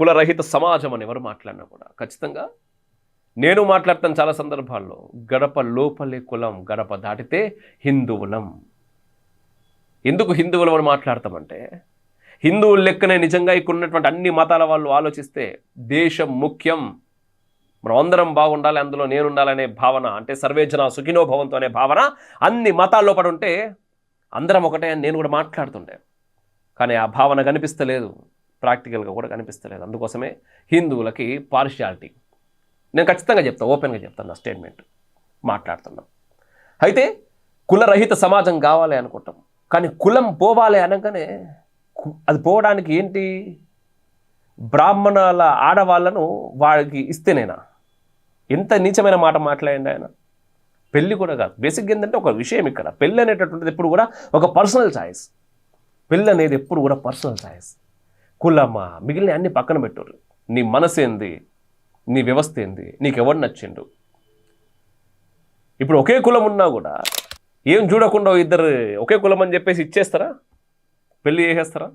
కులరహిత సమాజం అని ఎవరు మాట్లాడినా కూడా. ఖచ్చితంగా నేను మాట్లాడతాను చాలా సందర్భాల్లో. గడప లోపలే కులం గడప దాటితే హిందువులం. ఎందుకు హిందువులం అని మాట్లాడతామంటే హిందువుల లెక్కనే నిజంగా ఇక్కడ ఉన్నటువంటి అన్ని మతాల వాళ్ళు ఆలోచిస్తే దేశం ముఖ్యం. మనం అందరం బాగుండాలి అందులో నేను ఉండాలనే భావన అంటే సర్వేజన సుఖినో భవంతో అనే భావన అన్ని మతాల్లో పడి ఉంటే అందరం ఒకటే అని నేను కూడా మాట్లాడుతుండే. కానీ ఆ భావన కనిపిస్తలేదు. ప్రాక్టికల్గా కూడా కనిపిస్తలేదు. అందుకోసమే హిందువులకి పార్షియాలిటీ నేను ఖచ్చితంగా చెప్తాను ఓపెన్గా చెప్తాను నా స్టేట్మెంట్ మాట్లాడుతున్నాం. అయితే కులరహిత సమాజం కావాలి అనుకుంటాం. కానీ కులం పోవాలి అనగానే అది పోవడానికి ఏంటి? బ్రాహ్మణుల ఆడవాళ్ళను వాళ్ళకి ఇస్తేనేనా? ఎంత నీచమైన మాట మాట్లాడండి ఆయన? పెళ్ళి కూడా కాదు. బేసిక్ ఏంటంటే ఒక విషయం ఇక్కడ. పెళ్ళి అనేటటువంటిది ఎప్పుడు కూడా ఒక పర్సనల్ ఛాయిస్ పెళ్ళి అనేది ఎప్పుడు కూడా పర్సనల్ ఛాయిస్ కులమా? మిగిలిన అన్ని పక్కన పెట్టారు నీ మనసేంది నీ వ్యవస్థ ఏంది? నీకు నచ్చిండు ఇప్పుడు ఒకే కులం ఉన్నా కూడా ఏం చూడకుండా ఇద్దరు ఒకే కులం అని చెప్పేసి ఇచ్చేస్తారా? పెళ్ళి చేసేస్తారా?